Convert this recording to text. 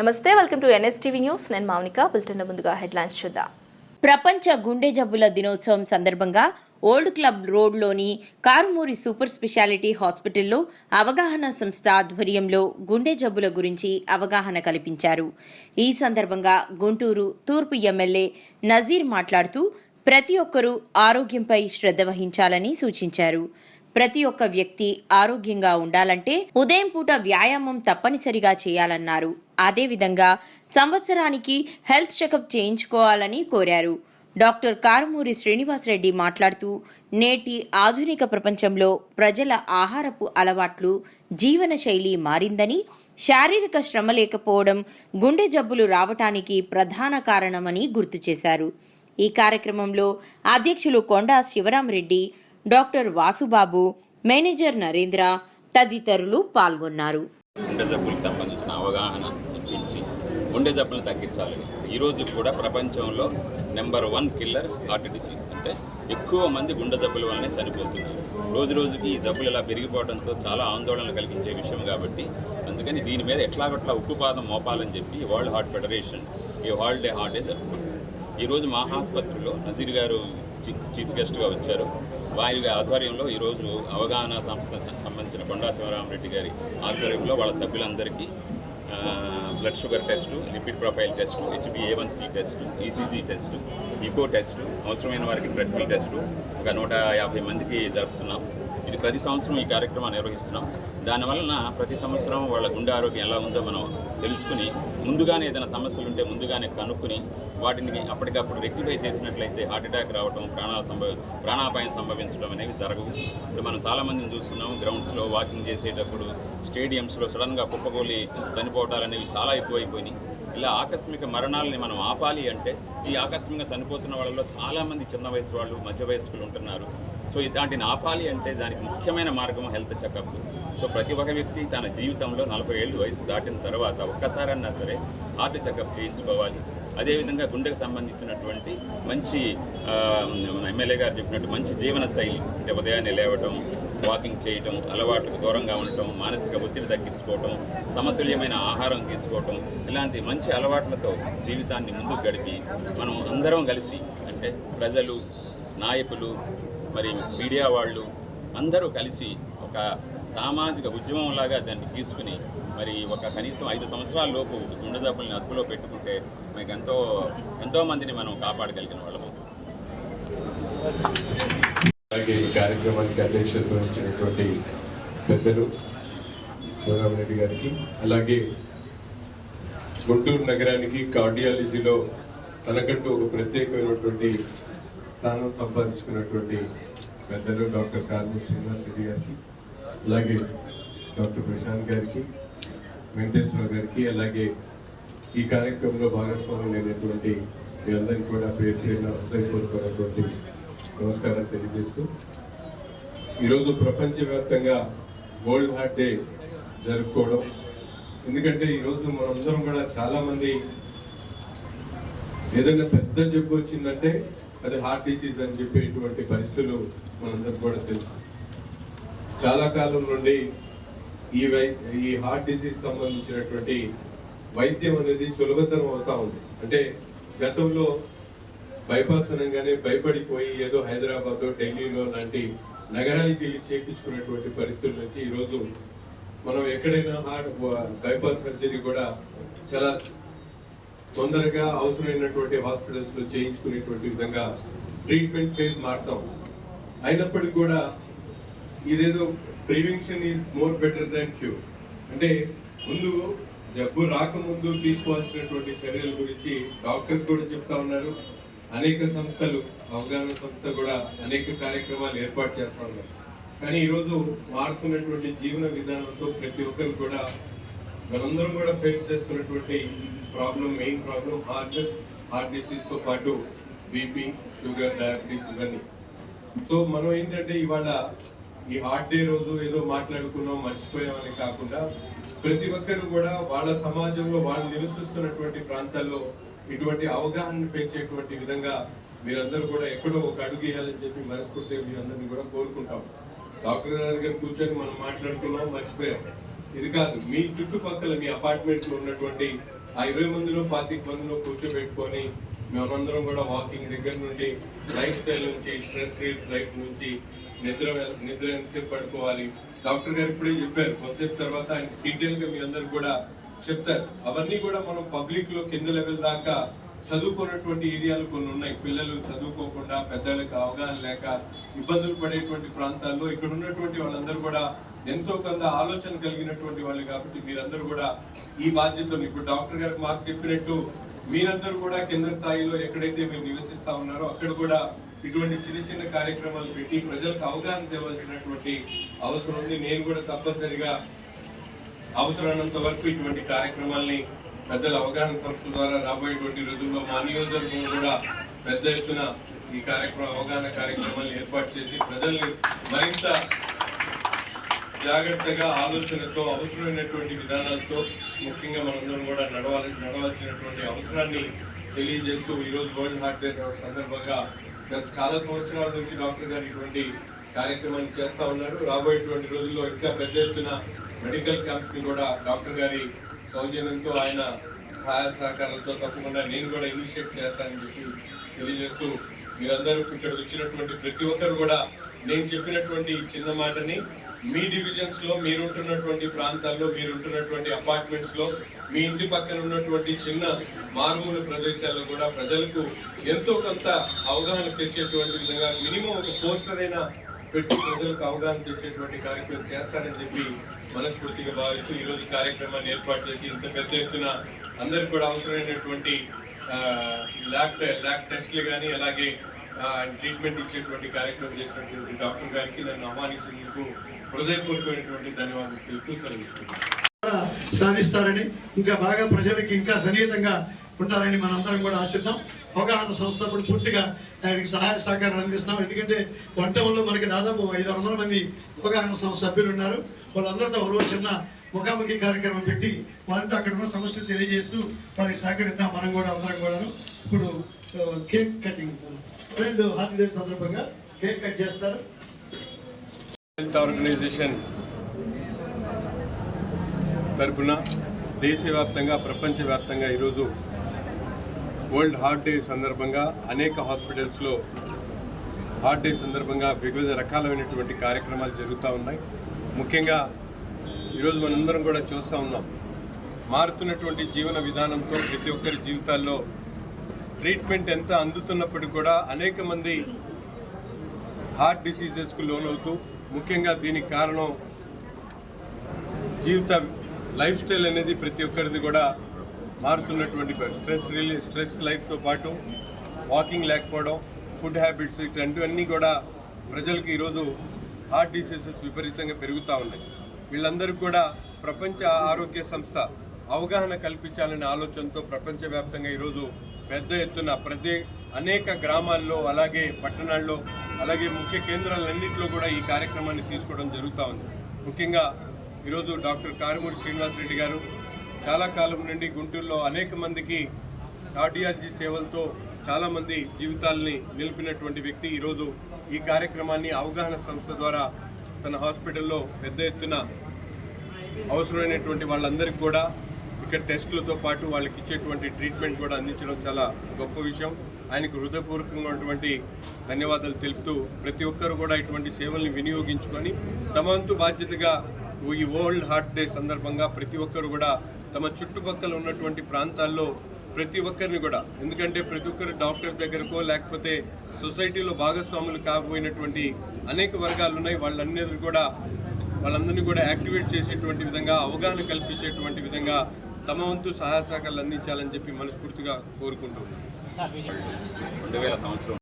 నమస్తే welcome to NSTV news. నేను Mounika bulletin ముందుగా హెడ్లైన్స్ చూద్దాం. ప్రపంచ గుండె జబ్బుల దినోత్సవం సందర్భంగా ఓల్డ్ క్లబ్ రోడ్లోని కారుమూరి సూపర్ స్పెషాలిటీ హాస్పిటల్లో అవగాహన సంస్థ ఆధ్వర్యంలో గుండె జబ్బుల గురించి అవగాహన కల్పించారు. ఈ సందర్భంగా గుంటూరు తూర్పు ఎమ్మెల్యే నజీర్ మాట్లాడుతూ ప్రతి ఒక్కరూ ఆరోగ్యంపై శ్రద్ధ వహించాలని సూచించారు. ప్రతి ఒక్క వ్యక్తి ఆరోగ్యంగా ఉండాలంటే ఉదయం పూట వ్యాయామం తప్పనిసరిగా చేయాలన్నారు. అదేవిధంగా సంవత్సరానికి హెల్త్ చెకప్ చేయించుకోవాలని కోరారు. డాక్టర్ కారుమూరి శ్రీనివాసరెడ్డి మాట్లాడుతూ నేటి ఆధునిక ప్రపంచంలో ప్రజల ఆహారపు అలవాట్లు జీవన శైలి మారిందని శారీరక శ్రమ లేకపోవడం గుండె జబ్బులు రావటానికి ప్రధాన కారణమని గుర్తు చేశారు. ఈ కార్యక్రమంలో అధ్యక్షులు కొండా శివరామరెడ్డి డాక్టర్ వాసుబాబు మేనేజర్ నరేంద్ర తదితరులు పాల్గొన్నారు. గుండె జబ్బులకు సంబంధించిన అవగాహన ఇప్పించి గుండె జబ్బులను తగ్గించాలని ఈరోజు కూడా ప్రపంచంలో number one killer heart disease అంటే ఎక్కువ మంది గుండె జబ్బుల వల్లనే చనిపోతున్నారు రోజు రోజుకి ఈ జబ్బులు ఇలా పెరిగిపోవడంతో చాలా ఆందోళన కలిగించే విషయం కాబట్టి అందుకని దీని మీద ఎట్లాగట్లా ఉక్కుపాదం మోపాలని చెప్పి వరల్డ్ హార్ట్ ఫెడరేషన్ ఈ వరల్డ్ డే హార్ట్ డే జరుపుకుంటుంది ఈరోజు మా ఆసుపత్రిలో నజీర్ గారు చీఫ్ గెస్ట్గా వచ్చారు. వారి ఆధ్వర్యంలో ఈరోజు అవగాహన సంస్థ సంబంధించిన కొండా శివరామరెడ్డి గారి ఆధ్వర్యంలో వాళ్ళ సభ్యులందరికీ blood sugar test lipid profile test హెచ్బిఏవన్సీ test ECG test echo test అవసరమైన వారికి ట్రెడ్మిల్ టెస్టు ఒక నూట యాభై మందికి జరుపుతున్నాం. ఇది ప్రతి సంవత్సరం ఈ కార్యక్రమాన్ని నిర్వహిస్తున్నాం. దానివలన ప్రతి సంవత్సరం వాళ్ళ గుండె ఆరోగ్యం ఎలా ఉందో మనం తెలుసుకుని ముందుగానే ఏదైనా సమస్యలు ఉంటే ముందుగానే కనుక్కుని వాటిని అప్పటికప్పుడు రెక్టిఫై చేసినట్లయితే హార్ట్ అటాక్ రావడం ప్రాణాల సంభవ ప్రాణాపాయం సంభవించడం అనేవి జరగవు. ఇప్పుడు మనం చాలామందిని చూస్తున్నాం గ్రౌండ్స్లో వాకింగ్ చేసేటప్పుడు స్టేడియంస్లో సడన్గా కుప్పకూలి చనిపోవటాలు అనేవి చాలా ఎక్కువైపోయినాయి ఇలా ఆకస్మిక మరణాలని మనం ఆపాలి అంటే ఈ ఆకస్మికంగా చనిపోతున్న వాళ్ళలో చాలామంది చిన్న వయసు వాళ్ళు మధ్య వయస్కులు ఉంటున్నారు. సో ఇలాంటిని ఆపాలి అంటే దానికి ముఖ్యమైన మార్గం హెల్త్ చెకప్. సో ప్రతి ఒక్క వ్యక్తి తన జీవితంలో నలభై ఏళ్ళు వయసు దాటిన తర్వాత ఒక్కసారన్నా సరే హార్ట్ చెకప్ చేయించుకోవాలి. అదేవిధంగా గుండెకు సంబంధించినటువంటి మంచి ఎమ్మెల్యే గారు చెప్పినట్టు మంచి జీవన శైలి అంటే ఉదయాన్నే లేవటం వాకింగ్ చేయటం అలవాట్లకు దూరంగా ఉండటం మానసిక ఒత్తిడి తగ్గించుకోవటం సమతుల్యమైన ఆహారం తీసుకోవటం ఇలాంటి మంచి అలవాట్లతో జీవితాన్ని ముందుకు గడిపి మనం అందరం కలిసి అంటే ప్రజలు నాయకులు మరి మీడియా వాళ్ళు అందరూ కలిసి ఒక సామాజిక ఉద్యమంలాగా దాన్ని తీసుకుని మరి ఒక కనీసం ఐదు సంవత్సరాల లోపు గుండె జబ్బుల్ని అదుపులో పెట్టుకుంటే మనకి ఎంతో ఎంతోమందిని మనం కాపాడగలిగిన వాళ్ళము అలాగే ఈ కార్యక్రమానికి అధ్యక్షత వహించినటువంటి పెద్దలు శివరామరెడ్డి గారికి అలాగే గుంటూరు నగరానికి కార్డియాలజీలో తనకంటూ ఒక ప్రత్యేకమైనటువంటి స్థానం సంపాదించుకున్నటువంటి పెద్దలు డాక్టర్ కార్మూర్ శ్రీనివాస్ రెడ్డి గారికి అలాగే డాక్టర్ ప్రశాంత్ గారికి వెంకటేశ్వర గారికి అలాగే ఈ కార్యక్రమంలో భాగస్వామ్యం లేనటువంటి మీ అందరికీ కూడా పేరు పేరున హృదయపూర్వకమైనటువంటి నమస్కారం తెలియజేస్తూ ఈరోజు ప్రపంచవ్యాప్తంగా గోల్డ్ హార్ట్ డే జరుపుకోవడం. ఎందుకంటే ఈరోజు మనందరం కూడా చాలామంది ఏదైనా పెద్ద జబ్బు వచ్చిందంటే అది హార్ట్ డిసీజ్ అని చెప్పేటువంటి పరిస్థితులు మనందరికి కూడా తెలుసు. చాలా కాలం నుండి ఈ వై ఈ హార్ట్ డిసీజ్ సంబంధించినటువంటి వైద్యం అనేది సులభతరం అవుతా ఉంది. అంటే గతంలో బైపాస్ అనగానే భయపడిపోయి ఏదో హైదరాబాద్ ఢిల్లీలో లాంటి నగరానికి వెళ్ళి చేయించుకున్నటువంటి పరిస్థితుల నుంచి ఈరోజు మనం ఎక్కడైనా హార్ట్ బైపాస్ సర్జరీ కూడా చాలా తొందరగా అవసరమైనటువంటి హాస్పిటల్స్లో చేయించుకునేటువంటి విధంగా ట్రీట్మెంట్ ఫేజ్ మారుతాం. అయినప్పటికీ కూడా ఇదేదో prevention is more better than cure. అంటే ముందు జబ్బు రాకముందు తీసుకోవాల్సినటువంటి చర్యల గురించి డాక్టర్స్ కూడా చెప్తా ఉన్నారు. అనేక సంస్థలు అవగాహన సంస్థ కూడా అనేక కార్యక్రమాలు ఏర్పాటు చేస్తా ఉన్నారు కానీ ఈరోజు మారుతున్నటువంటి జీవన విధానంతో ప్రతి ఒక్కరు కూడా మనందరం కూడా ఫేస్ చేస్తున్నటువంటి problem main problem heart heart డిసీజ్తో పాటు బీపీ షుగర్ డయాబెటీస్ ఇవన్నీ. సో మనం ఏంటంటే ఇవాళ ఈ హార్ట్ డే రోజు ఏదో మాట్లాడుకున్నాం మర్చిపోయామని కాకుండా ప్రతి ఒక్కరు కూడా వాళ్ళ సమాజంలో వాళ్ళు నివసిస్తున్నటువంటి ప్రాంతాల్లో ఇటువంటి అవగాహన పెంచేటువంటి విధంగా మీరందరూ కూడా ఎక్కడో ఒక అడుగు వేయాలని చెప్పి మనస్ఫూర్తిగా మీరందరినీ కూడా కోరుకుంటాం. డాక్టర్ గారి గారు కూర్చొని మనం మాట్లాడుకున్నాం మర్చిపోయాం. ఇది కాదు మీ చుట్టుపక్కల మీ అపార్ట్మెంట్లో ఉన్నటువంటి ఆ ఇరవై మందిలో పాతిక మందిలో కూర్చోబెట్టుకొని మేమందరం కూడా వాకింగ్ దగ్గర నుండి లైఫ్ స్టైల్ నుంచి స్ట్రెస్ రిలీఫ్ లైఫ్ నుంచి నిద్ర నిద్ర ఎంతసేపు పడుకోవాలి? డాక్టర్ గారు ఇప్పుడే చెప్పారు కొంతసేపు తర్వాత ఆయన డీటెయిల్గా మీ అందరు కూడా చెప్తారు. అవన్నీ కూడా మనం పబ్లిక్లో కింద లెవెల్ దాకా చదువుకున్నటువంటి ఏరియాలు కొన్ని ఉన్నాయి. పిల్లలు చదువుకోకుండా పెద్దలకు అవగాహన లేక ఇబ్బందులు పడేటువంటి ప్రాంతాల్లో ఇక్కడ ఉన్నటువంటి వాళ్ళందరూ కూడా ఎంతో కొంత ఆలోచన కలిగినటువంటి వాళ్ళు కాబట్టి మీరందరూ కూడా ఈ బాధ్యతను ఇప్పుడు డాక్టర్ గారు మాకు చెప్పినట్టు మీరందరూ కూడా కింద స్థాయిలో ఎక్కడైతే మీరు నివసిస్తా ఉన్నారో అక్కడ కూడా ఇటువంటి చిన్న చిన్న కార్యక్రమాలు పెట్టి ప్రజలకు అవగాహన తేవాల్సినటువంటి అవసరం ఉంది. నేను కూడా తప్పనిసరిగా అవసరమైనంత వరకు ఇటువంటి కార్యక్రమాల్ని పెద్దల అవగాహన సంస్థ ద్వారా రాబోయేటువంటి రోజుల్లో మా నియోజకవర్గం కూడా పెద్ద ఎత్తున ఈ కార్యక్రమం అవగాహన కార్యక్రమాలు ఏర్పాటు చేసి ప్రజల్ని మరింత జాగ్రత్తగా ఆలోచనతో అవసరమైనటువంటి విధానాలతో ముఖ్యంగా మనందరం కూడా నడవాలి నడవాల్సినటువంటి అవసరాన్ని తెలియజేస్తూ ఈ రోజు వరల్డ్ హార్ట్ డే సందర్భంగా గత చాలా సంవత్సరాల నుంచి డాక్టర్ గారు ఇటువంటి కార్యక్రమాన్ని చేస్తా ఉన్నారు. రాబోయేటువంటి రోజుల్లో ఇంకా పెద్ద ఎత్తున మెడికల్ క్యాంప్స్ని కూడా డాక్టర్ గారి సౌజన్యంతో ఆయన సహాయ సహకారాలతో తప్పకుండా నేను కూడా ఇనిషియేట్ చేస్తానని చెప్పి తెలియజేస్తూ మీరందరూ ఇక్కడ వచ్చినటువంటి ప్రతి ఒక్కరు కూడా నేను చెప్పినటువంటి చిన్న మాటని మీ డివిజన్స్లో మీరుంటున్నటువంటి ప్రాంతాల్లో మీరుంటున్నటువంటి అపార్ట్మెంట్స్లో మీ ఇంటి పక్కన ఉన్నటువంటి చిన్న మారుమూల ప్రదేశాల్లో కూడా ప్రజలకు ఎంతో కొంత అవగాహన తెచ్చేటువంటి విధంగా మినిమం ఒక పోస్టర్ అయినా పెట్టి ప్రజలకు అవగాహన తెచ్చేటువంటి కార్యక్రమం చేస్తారని చెప్పి మనస్ఫూర్తిగా భావిస్తూ ఈ రోజు కార్యక్రమాన్ని ఏర్పాటు చేసి ఇంత పెద్ద ఎత్తున అందరికి కూడా అవసరమైనటువంటి ల్యాబ్ ల్యాబ్ టెస్ట్లు కానీ అలాగే ట్రీట్మెంట్ ఇచ్చేటువంటి కార్యక్రమం చేసినటువంటి డాక్టర్ గారికి నన్ను ఆహ్వానించినందుకు హృదయపూర్వకమైనటువంటి ధన్యవాదాలు తెలుపుతూ సాధిస్తారని ఇంకా బాగా ప్రజలకి ఇంకా సన్నిహితంగా ఉంటారని మనందరం కూడా ఆశిద్దాం. అవగాహన సంస్థ కూడా పూర్తిగా ఆయనకి సహాయ సహకారాలు అందిస్తాం ఎందుకంటే వంటంలో మనకి దాదాపు ఐదు వందల మంది అవగాహన సంస్థ సభ్యులు ఉన్నారు వాళ్ళందరితో ఒక రోజు చిన్న ముఖాముఖి కార్యక్రమం పెట్టి వారితో అక్కడ ఉన్న సమస్యలు తెలియజేస్తూ వారికి సహకరిద్దాం మనం కూడా అందరం కూడా ఇప్పుడు కేక్ కటింగ్. రెండు హాలిడే సందర్భంగా కేక్ కట్ చేస్తారు. హెల్త్ ఆర్గనైజేషన్ తరపున దేశవ్యాప్తంగా ప్రపంచవ్యాప్తంగా ఈరోజు వరల్డ్ హార్ట్ డే సందర్భంగా అనేక హాస్పిటల్స్లో హార్ట్ డే సందర్భంగా వివిధ రకాలైనటువంటి కార్యక్రమాలు జరుగుతూ ఉన్నాయి. ముఖ్యంగా ఈరోజు మనందరం కూడా చూస్తూ ఉన్నాం. మారుతున్నటువంటి జీవన విధానంతో ప్రతి ఒక్కరి జీవితాల్లో ట్రీట్మెంట్ ఎంత అందుతున్నప్పటికీ కూడా అనేక మంది హార్ట్ డిసీజెస్కు లోనవుతూ ముఖ్యంగా దీనికి కారణం జీవిత లైఫ్ స్టైల్ అనేది ప్రతి ఒక్కరిది కూడా మారుతున్నటువంటి స్ట్రెస్ రిలీ స్ట్రెస్ లైఫ్తో పాటు వాకింగ్ లేకపోవడం ఫుడ్ హ్యాబిట్స్ ఇట్లాంటివన్నీ కూడా ప్రజలకు ఈరోజు హార్ట్ డిసీజెస్ విపరీతంగా పెరుగుతూ ఉన్నాయి. వీళ్ళందరికీ కూడా ప్రపంచ ఆరోగ్య సంస్థ అవగాహన కల్పించాలనే ఆలోచనతో ప్రపంచవ్యాప్తంగా ఈరోజు పెద్ద ఎత్తున ప్రతి అనేక గ్రామాల్లో అలాగే పట్టణాల్లో అలాగే ముఖ్య కేంద్రాలన్నింటిలో కూడా ఈ కార్యక్రమాన్ని తీసుకోవడం జరుగుతూ ఉంది. ముఖ్యంగా ఈరోజు డాక్టర్ కారుమూరి శ్రీనివాసరెడ్డి గారు చాలా కాలం నుండి గుంటూరులో అనేక మందికి కార్డియాలజీ సేవలతో చాలామంది జీవితాల్ని నిలిపినటువంటి వ్యక్తి ఈరోజు ఈ కార్యక్రమాన్ని అవగాహన సంస్థ ద్వారా తన హాస్పిటల్లో పెద్ద ఎత్తున అవసరమైనటువంటి వాళ్ళందరికీ కూడా ఇక్కడ టెస్టులతో పాటు వాళ్ళకి ఇచ్చేటువంటి ట్రీట్మెంట్ కూడా అందించడం చాలా గొప్ప విషయం. ఆయనకు హృదయపూర్వకమైనటువంటి ధన్యవాదాలు తెలుపుతూ ప్రతి ఒక్కరు కూడా ఇటువంటి సేవల్ని వినియోగించుకొని తమ వంతు బాధ్యతగా ఈ వరల్డ్ హార్ట్ డే సందర్భంగా ప్రతి ఒక్కరు కూడా తమ చుట్టుపక్కల ఉన్నటువంటి ప్రాంతాల్లో ప్రతి ఒక్కరిని కూడా ఎందుకంటే ప్రతి ఒక్కరు డాక్టర్స్ దగ్గరకో లేకపోతే సొసైటీలో భాగస్వాములు కాబోయినటువంటి అనేక వర్గాలు ఉన్నాయి వాళ్ళందరూ కూడా వాళ్ళందరినీ కూడా యాక్టివేట్ చేసేటువంటి విధంగా అవగాహన కల్పించేటువంటి విధంగా తమ వంతు సహాయ సహకారాలు అందించాలని చెప్పి మనస్ఫూర్తిగా కోరుకుంటున్నాను. రెండు వేల సంవత్సరం